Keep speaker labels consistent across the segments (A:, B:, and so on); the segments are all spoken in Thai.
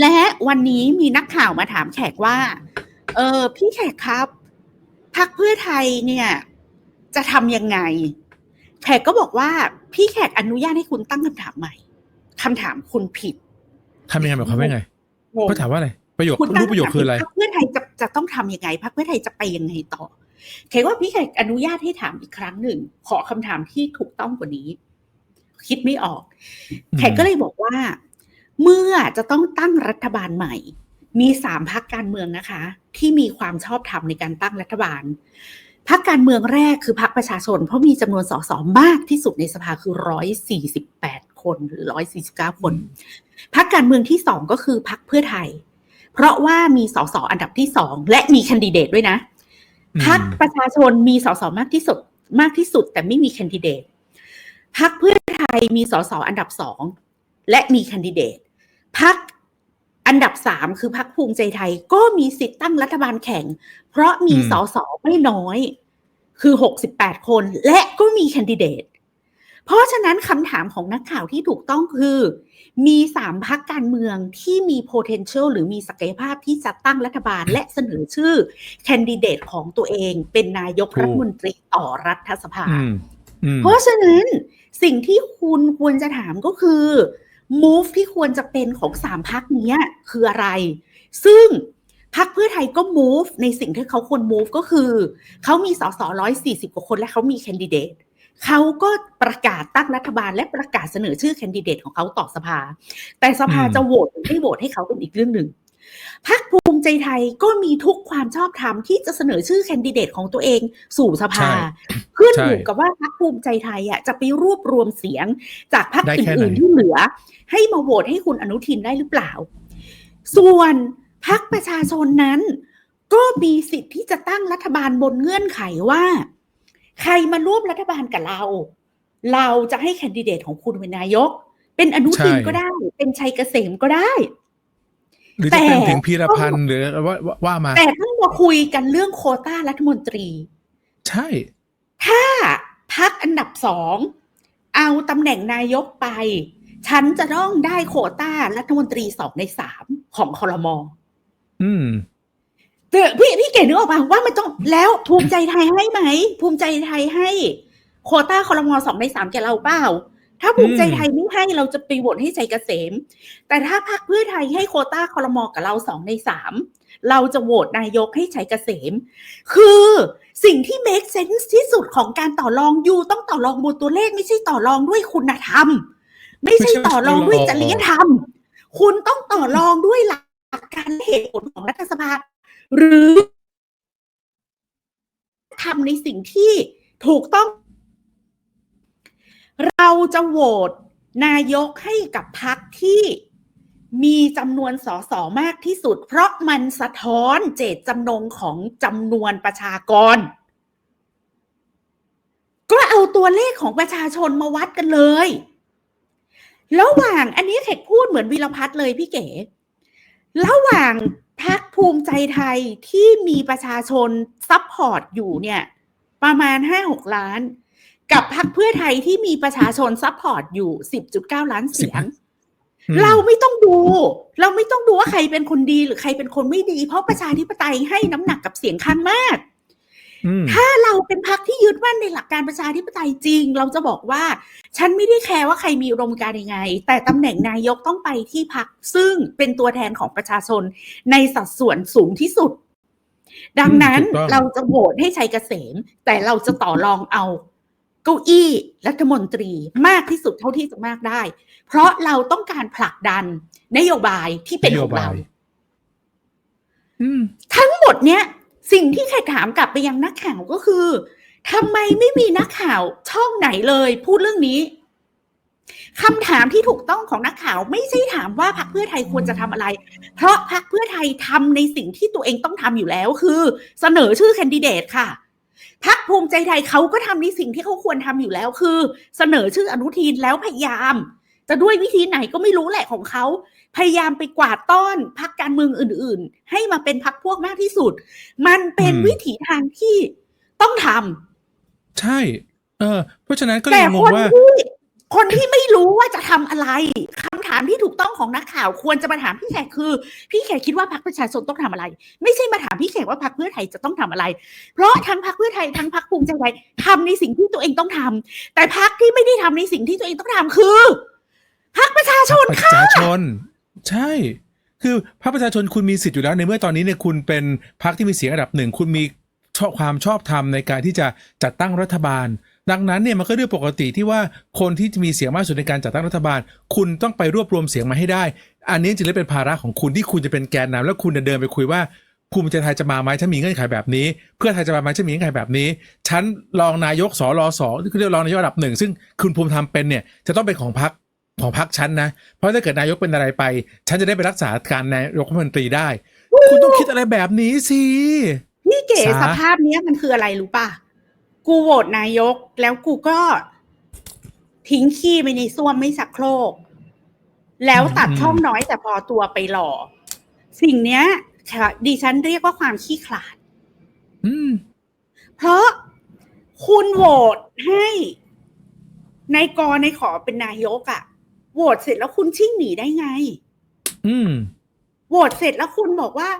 A: และวันนี้มีนักข่าวมาถามแขกว่า เออ พี่แขกครับพักเพื่อไทยเนี่ย จะทำยังไง แขกก็บอกว่า พี่แขกอนุญาตให้คุณตั้งคำถามใหม่คำถามคุณผิด
B: ทำยังไงหมายความว่าไง
A: งง
B: เขาถามว่าอะไรประโยค
A: คุณตั้
B: รู้
A: ง
B: ประโยค
A: คำถาม
B: คืออะไร
A: พรรคเพื่อไทยจะจะต้องทำยังไงพรรคเพื่อไทยจะไปยังไงต่อแขกว่าพี่แขกอนุญาตให้ถามอีกครั้งหนึ่ง ขอคำถามที่ถูกต้องกว่านี้ คิดไม่ออก
B: อืม
A: แขกก็เลยบอกว่า เมื่อจะต้องตั้งรัฐบาลใหม่ มีสามพักการเมืองนะคะ ที่มีความชอบธรรมในการตั้งรัฐบาลพักการเมืองแรกคือพักประชาชน เพราะมีจำนวนสสมากที่สุดในสภาคือร้อยสี่สิบแปดคนหรือร้อยสี่สิบเก้าคนพักการเมืองที่สองก็คือพักเพื่อไทย เพราะว่ามีสสอันดับที่สองและมีแคนดิเดตด้วยนะ
B: อืม
A: พักประชาชนมีสสมากที่สุดมากที่สุด แต่ไม่มีแคนดิเดตพักเพื่อไทยมีสสอันดับสอง และมีแคนดิเดตพักอันดับสามคือพักภูมิใจไทยก็มีสิทธิ์ตั้งรัฐบาลแข่ง เพราะมี
B: อืม
A: สสไม่น้อย คือหกสิบแปดคน และก็มีแคนดิเดต เพราะฉะนั้นคำถามของนักข่าวที่ถูกต้องคือ มีสามพักการเมืองที่มี potential หรือมีศักยภาพที่จะตั้งรัฐบาลและเสนอชื่อแคนดิเดตของตัวเอง เป็นนายก
B: ถูก
A: รัฐมนตรีต่อรัฐสภา
B: อืมอืม
A: เพราะฉะนั้นสิ่งที่คุณควรจะถามก็คือ move ที่ควรจะเป็นของสามพักนี้ยคืออะไร ซึ่งพักเพื่อไทยก็ move ในสิ่งที่เขาควร move ก็คือ เขามีสสร้อยสี่สิบกว่าคนและเขามีแคนดิเดตเขาก็ประกาศตั้งรัฐบาลและประกาศเสนอชื่อแคนดิเดตของเขาต่อสภา แต่สภา
B: อืม
A: จะโหวตหรือไม่โหวตให้เขาเป็นอีกเรื่องหนึ่ง พักภูมิใจไทยก็มีทุกความชอบธรรมที่จะเสนอชื่อแคนดิเดตของตัวเองสู่สภา
B: ใช่
A: ขึ้น
B: ใช่
A: อยู่กับว่าพรรคภูมิใจไทยอะจะไปรวบรวมเสียงจากพรรค
B: ได้แค่
A: อื่น
B: ไหน
A: ๆที่เหลือ ให้มาโหวตให้คุณอนุทินได้หรือเปล่า ส่วนพรรคประชาชนนั้น ก็มีสิทธิ์ที่จะตั้งรัฐบาลบนเงื่อนไขว่า ใครมาร่วมรัฐบาลกับเรา เราจะให้แคนดิเดตของคุณเป็นนายก เป็นอนุทิน
B: ใช่
A: ก็ได้ เป็นชัยเกษมก็ได้
B: หรือ
A: แต่
B: จะเป็นถึงพีรพันธ์หรือว่าว่าว่ามา
A: แต่ต้องมาคุยกันเรื่องโควต้ารัฐมนตรี
B: ใช่
A: ถ้าพักอันดับสองเอาตำแหน่งนายกไป ฉันจะต้องได้โควต้ารัฐมนตรีสองในสามของคอรมอ
B: อืม
A: แต่พี่พี่เก๋นึกออกป่ะว่ามันต้องแล้วภูมิใจไทยให้ไหม ภูมิใจไทยให้ โควต้าคอรมอสองในสามแกเราเปล่า ถ้าภูมิใจไทยไม่ให้เราจะไปโหวตให้ใจเกษม แต่ถ้าพรรคเพื่อไทยให้โควต้าคอรมอกับเราสองในสามเราจะโหวตนายกให้ชัยเกษม คือสิ่งที่ make sense ที่สุดของการต่อรองอยู่ต้องต่อรองบนตัวเลขไม่ใช่ต่อรองด้วยคุณธรรม ไม่ใช่ต่อรองด้วยจริยธรรม คุณต้องต่อรองด้วยหลักการและเหตุผลของรัฐสภา หรือทำในสิ่งที่ถูกต้อง เราจะโหวตนายกให้กับพรรคที่มีจำนวนสสมากที่สุด เพราะมันสะท้อนเจตจำนงของจำนวนประชากร ก็เอาตัวเลขของประชาชนมาวัดกันเลย ระหว่างอันนี้เทคพูดเหมือนวีรพัฒน์เลยพี่เก๋ ระหว่างพักภูมิใจไทยที่มีประชาชนซัพพอร์ตอยู่เนี่ย ประมาณห้าหกล้าน กับพักเพื่อไทยที่มีประชาชนซัพพอร์ตอยู่สิบจุดเก้าล้านเสียง
B: อืม
A: เราไม่ต้องดู เราไม่ต้องดูว่าใครเป็นคนดีหรือใครเป็นคนไม่ดี เพราะประชาธิปไตยให้น้ำหนักกับเสียงข้างมาก
B: อืม
A: ถ้าเราเป็นพรรคที่ยึดมั่นในหลักการประชาธิปไตยจริง เราจะบอกว่า ฉันไม่ได้แคร์ว่าใครมีอุดมการณ์ยังไง แต่ตำแหน่งนายกต้องไปที่พรรคซึ่งเป็นตัวแทนของประชาชนในสัดส่วนสูงที่สุด ดังนั้น
B: ถูกต้อง
A: เราจะโหวตให้ชัยเกษม แต่เราจะต่อรองเอา เก้าอี้รัฐมนตรีมากที่สุดเท่าที่จะมากได้ เพราะเราต้องการผลักดันนโยบายที่เป็นของเรา
B: นโยบายอืม
A: ทั้งหมดเนี้ย สิ่งที่แขกถามกลับไปยังนักข่าวก็คือทำไมไม่มีนักข่าวช่องไหนเลย พูดเรื่องนี้คำถามที่ถูกต้องของนักข่าวไม่ใช่ถามว่าพรรคเพื่อไทยควรจะทำอะไร เพราะพรรคเพื่อไทยทำในสิ่งที่ตัวเองต้องทำอยู่แล้ว คือ เสนอชื่อแคนดิเดตค่ะ พรรคภูมิใจไทยเขาก็ทำในสิ่งที่เขาควรทำอยู่แล้ว คือ เสนอชื่ออนุทินแล้วพยายาม จะด้วยวิธีไหนก็ไม่รู้แหละของเขาพยายามไปกวาดต้อนพักการเมืองอื่น ๆ ให้มาเป็นพักพวกมากที่สุด มันเป็น
B: อืม
A: วิถีทางที่ต้องท
B: ใช่ เออ เพราะฉะนั้นก็ำเล
A: แต่
B: ยง
A: ค
B: ง
A: น
B: ว่า
A: ที่คนที่ไม่รู้ว่าจะทำอะไรคำถามามที่ถูกต้องของนักข่าวควรจะมาถามพี่แขกคือ พี่แขกคิดว่าพรรคประชาชนต้องทำอะไร ไม่ใช่มาถามพี่แขกว่าพรรคเพื่อไทยจะต้องทำอะไร เพราะทั้งพรรคเพื่อไทยทั้งพรรคภูมิใจไทยทำในสิ่งที่ตัวเองต้องทำแต่พรรคที่ไม่ได้ทำในสิ่งที่ตัวเองต้องทำคือพรรคประชาชน
B: ประ
A: ค่ะ
B: ชาชน ใช่ คือพรรคประชาชนคุณมีสิทธิ์อยู่แล้วในเมื่อตอนนี้เนี่ยคุณเป็นพรรคที่มีเสียงอันดับหนึ่งคุณมีชอบความชอบธรรมในการที่จะจัดตั้งรัฐบาล ดังนั้นเนี่ยมันก็เรื่องปกติที่ว่าคนที่มีเสียงมากสุดในการจัดตั้งรัฐบาล คุณต้องไปรวบรวมเสียงมาให้ได้ อันนี้จริงๆแล้วเป็นภาระของคุณที่คุณจะเป็นแกนนำแล้วคุณจะเดินไปคุยว่าภูมิใจไทยจะมาไหมฉันมีเงื่อนไขแบบนี้ เพื่อไทยจะมาไหมฉันมีเงื่อนไขแบบนี้ฉันรองนายกสรสที่เขาเรียกรองนายกระดับหนึ่งซึ่งคุณภูมิธรรมเป็นเนี่ยจะต้องเป็นของพรรคของพรรคฉันนะ เพราะถ้าเกิดนายกเป็นอะไรไป ฉันจะได้ไปรักษาการนายกรัฐมนตรีได้ คุณต้องคิดอะไรแบบนี้สิ
A: พี่เก๋
B: สา
A: สภาพเนี้ยมันคืออะไรรู้ป่ะ กูโหวตนายก แล้วกูก็ทิ้งขี้ไปในส้วมไม่สักโครก แล้วตัดช่องน้อยแต่พอตัวไปหล่อ สิ่งเนี้ยค่ะดิฉันเรียกว่าความขี้ขลาด
B: อืม
A: เพราะคุณโหวตให้ในายกรในขอเป็นนายกอะ่ะโหวตเสร็จแล้วคุณชิ่งหนีได้ไง
B: อืม
A: โหวตเสร็จแล้วคุณบอกว่า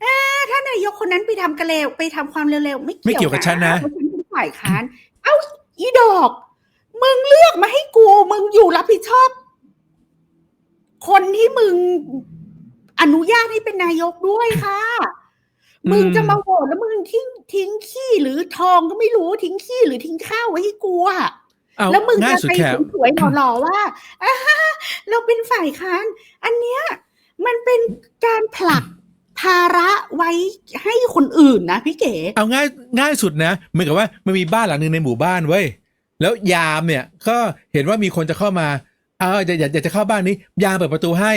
A: เอ๊ะถ้านายกคนนั้นไปทำกระเลวไปทำความเร็วๆไม่
B: ไม่เกี่ยวกับฉันนะ
A: เพราฉันเป็นฝ่ายค้าน เอ้าอีดอก มึงเลือกมาให้กู มึงอยู่รับผิดชอบ คนที่มึงอนุญาตให้เป็นนายกด้วยค่ะ
B: อืม
A: มึงจะมาโหวตแล้วมึงทิ้งทิ้งขี้หรือทองก็ไม่รู้ทิ้งขี้หรือทิ้งข้าวไว้ให้กูอะ
B: เอา
A: แล้วมึง
B: ง่าย
A: จะ
B: สุด
A: ไป
B: แค่
A: สวยๆหล่อๆว่าอ่าฮะเราเป็นฝ่ายค้าน อันเนี้ยมันเป็นการผลัก ภาระไว้ให้คนอื่นนะพี่เก๋
B: เอาง่ายง่ายสุดนะเหมือนกับว่ามันมีบ้านหลังหนึ่งในหมู่บ้านเว้ยแล้วยามเนี่ยก็เห็นว่ามีคนจะเข้ามาเอออยากอยากจะเข้าบ้านนี้ ยามเปิดประตูให้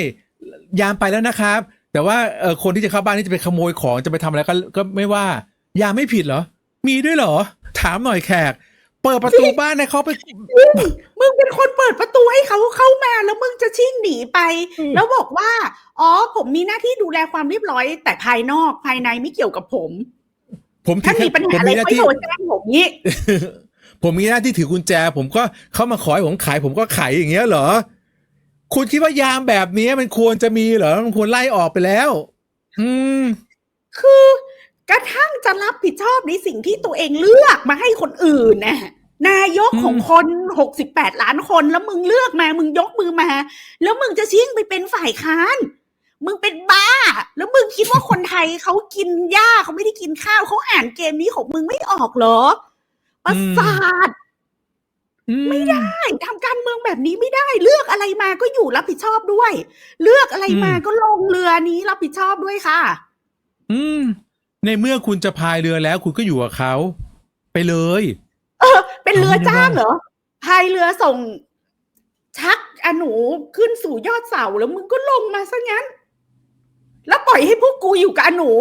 B: ยามไปแล้วนะครับ แต่ว่าเออคนที่จะเข้าบ้านนี้จะไปขโมยของจะไปทำอะไรก็ก็ไม่ว่า ยามไม่ผิดเหรอ มีด้วยเหรอ ถามหน่อยแขก เปิดประตูบ้านให้เขาไป
A: มึงเป็นคนเปิดประตูให้เขาเข้ามาแล้วมึงจะชิ่งหนีไป
B: อืม
A: แล้วบอกว่า อ๋อ ผมมีหน้าที่ดูแลความเรียบร้อย แต่ภายนอกภายในไม่เกี่ยวกับผม
B: ผมถื
A: ถ้า
B: อ
A: มีปัญ
B: ผ
A: หามอะไร
B: มีหน้า
A: ก็
B: ที่
A: โทรแจ้งผมนี้
B: ผมมีหน้าที่ถือกุญแจ ผมก็เข้ามาขอให้ผมขาย ผมก็ขายอย่างเงี้ยเหรอ คุณคิดว่ายามแบบนี้มันควรจะมีเหรอ มันควรไล่ออกไปแล้ว อืม
A: คือ กระทั่งจะรับผิดชอบในสิ่งที่ตัวเองเลือกมาให้คนอื่นนะนายก
B: อืม
A: ของคนหกสิบแปดล้านคนแล้วมึงเลือกมา มึงยกมือมา แล้วมึงจะชิ่งไปเป็นฝ่ายค้าน มึงเป็นบ้า แล้วมึงคิดว่าคนไทยเขากินหญ้าเขาไม่ได้กินข้าวเขาอ่านเกมนี้ของมึงไม่ออกเหรอประสาท
B: ไม่ได้
A: ใช่ทำการเมืองแบบนี้ไม่ได้ เลือกอะไรมาก็อยู่รับผิดชอบด้วย เลือกอะไรมา
B: อืม
A: ก็ลงเรือนี้รับผิดชอบด้วยค่ะ
B: อืม ในเมื่อคุณจะพายเรือแล้ว คุณก็อยู่กับเขาไปเลย
A: เออ เป็นเรือ
B: เอาไม่ได้
A: จ้างเหรอพายเรือส่ง ชักอหนูขึ้นสู่ยอดเสาแล้วมึงก็ลงมาซะงั้น แล้วปล่อยให้พวกกูอยู่กับอหนู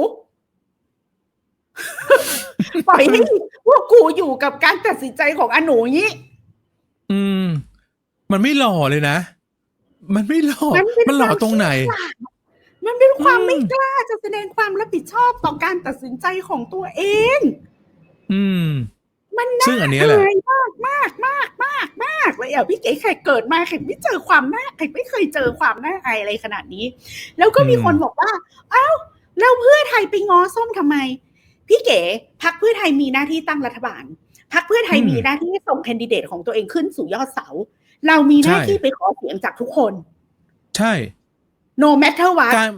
A: ปล่อยให้พวกกูอยู่กับการตัดสินใจของอหนูนี้
B: อืม มันไม่หล่อเลยนะ มันไม่หล่อ
A: มันเป็น
B: มันหล่อตรงไหน
A: มันเป็นความ
B: อืม
A: ไม่กล้าจะแสดงความรับผิดชอบต่อการตัดสินใจของตัวเอง
B: อืม
A: มัน
B: ซึ่งอันเนี้ยแหละ
A: อายมากมากมากมากมากเลยอะพี่เก๋ใครเกิดมาใครไม่เจอความน่าใครไม่เคยเจอความน่าอายอะไรขนาดนี้ แล้วก็มีคนบอกว่า เอ้าแล้วเพื่อไทยไปง้อส้มทำไม พี่เก๋พักเพื่อไทยมีหน้าที่ตั้งรัฐบาลพักเพื่อไทย
B: อืม
A: มีหน้าที่ส่งแคนดิเดตของตัวเองขึ้นสู่ยอดเสา เรามีหน้า
B: ใช่
A: ที่ไปขอเสียงจากทุกคน
B: ใช่
A: no matter what
B: การ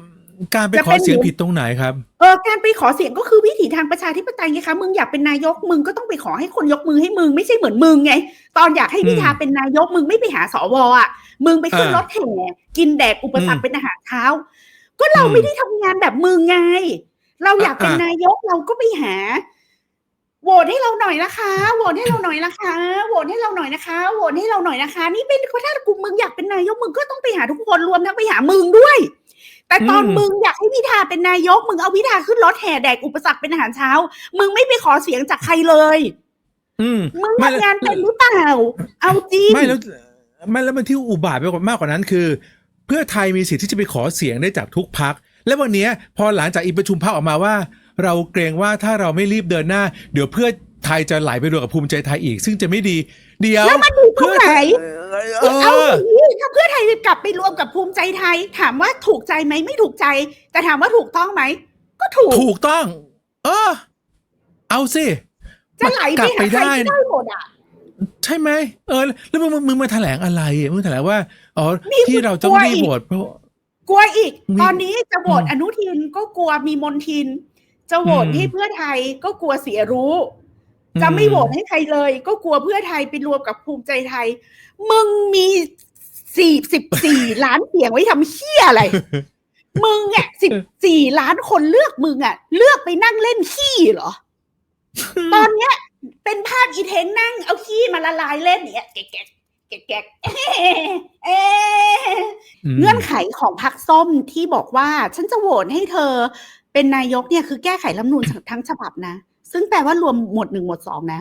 B: การไป
A: จะ
B: ข
A: เป็
B: อนเสียง
A: หนู
B: ผิดตรงไหนครับ
A: เออการไปขอเสียงก็คือวิถีทางประชาธิปไตยไงคะมึงอยากเป็นนายกมึงก็ต้องไปขอให้คนยกมือให้มึงไม่ใช่เหมือนมึงไง ตอนอยากให้พิธา
B: อืม
A: เป็นนายกมึงไม่ไปหาสวอะมึงไปขึ้น
B: อ่าร
A: ถแห่กินแดกอุปสรรค
B: อืม
A: เป็นอาหารเช้า ก็เรา
B: อืม
A: ไม่ได้ทำงานแบบมึงไง เราอยากเป็น
B: อะ
A: นายกเราก็ไปหา โหวตให้เราหน่อยนะคะ โหวตให้เราหน่อยนะคะ โหวตให้เราหน่อยนะคะ โหวตให้เราหน่อยนะคะ นี่เป็นถ้ากูมึงอยากเป็นนายกมึงก็ต้องไปหาทุกคนรวมทั้งไปหามึงด้วย แต่ตอน
B: อืม
A: มึงอยากให้พิธาเป็นนายก มึงเอาพิธาขึ้นรถแห่แดกอุปสรรคเป็นอาหารเช้า มึงไม่ไปขอเสียงจากใครเลย
B: อืม
A: มึง
B: ไม่
A: ทำงานเป็นหรือเปล่า เอาจริง
B: ไม่แล้วไม่แล้วมันที่อุบาทไปกว่ามากกว่านั้นคือ เพื่อไทยมีสิทธิ์ที่จะไปขอเสียงได้จากทุกพัก และวันเนี้ยพอหลังจากอีประชุมพักออกมาว่า เราเกรงว่าถ้าเราไม่รีบเดินหน้า เดี๋ยวเพื่อไทยจะไหลไปรวมกับภูมิใจไทยอีก ซึ่งจะไม่ดี เดี๋ยว
A: แล้วมันถูกตรงไหน
B: เอ
A: เอา
B: อ
A: อย่างนี้ถ้าเพื่อไทยกลับไปรวมกับภูมิใจไทย ถามว่าถูกใจไหมไม่ถูกใจ แต่ถามว่าถูกต้องไหม ก็ถูก
B: ถูกต้อง เออ เอาสิ
A: จะไหลไปหาใครก็ได้หมดอะ
B: ใช่ไหมเออ แล้วมึงมึงมึงมาแถลงอะไรอะมึงแถลงว่าอ๋อ
A: นี่
B: ที่เราต้อง
A: กลัว
B: รีบ
A: อีก
B: โหวตเพราะ
A: กลัวอีก
B: มี
A: ตอนนี้จะโหวต
B: อืม
A: อนุทินก็กลัวมีมนทิน จะโหวต
B: อืม
A: ให้เพื่อไทยก็กลัวเสียรู้ จะไม่โหวตให้ใครเลย ก็กลัวเพื่อไทยไปรวมกับภูมิใจไทย มึงมีสี่สิบสี่ล้านเสียงไว้ทำเหี้ยอะไร มึงอะสิบสี่ล้านคนเลือกมึงอะ เลือกไปนั่งเล่นขี้เหรอ ตอนเนี้ย เป็นภาพอีเทงนั่งเอาขี้มาละลายเล่นเนี่ยแกะ แกะแกะแกะเอ๊ะเอ๊ะ
B: ม
A: เงื่อนไขของพรรคส้มที่บอกว่า ฉันจะโหวตให้เธอ เป็นนายกเนี่ยคือแก้ไขรัฐธรรมนูญทั้งฉบับนะ ซึ่งแปลว่ารวมหมวดหนึ่งหมวดสองนะ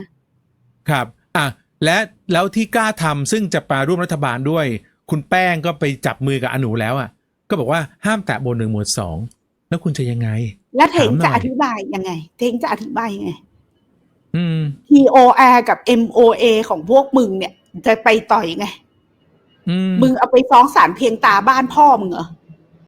B: ครับ อะ และแล้วที่กล้าทำซึ่งจะมาร่วมรัฐบาลด้วย คุณแป้งก็ไปจับมือกับอนุแล้วอะ ก็บอกว่าห้ามแตะบนหนึ่งหมวดสองแล้วคุณจะยังไง
A: และเทง
B: ถามหน่
A: จะ
B: อย
A: อธิบายยังไง เทงจะอธิบายยังไง
B: อืม
A: TOR กับ MOA ของพวกมึงเนี่ย จะไปต่อยังไง
B: อืม
A: มึงเอาไปฟ้องศาลเพียงตาบ้านพ่อมึงเหรอ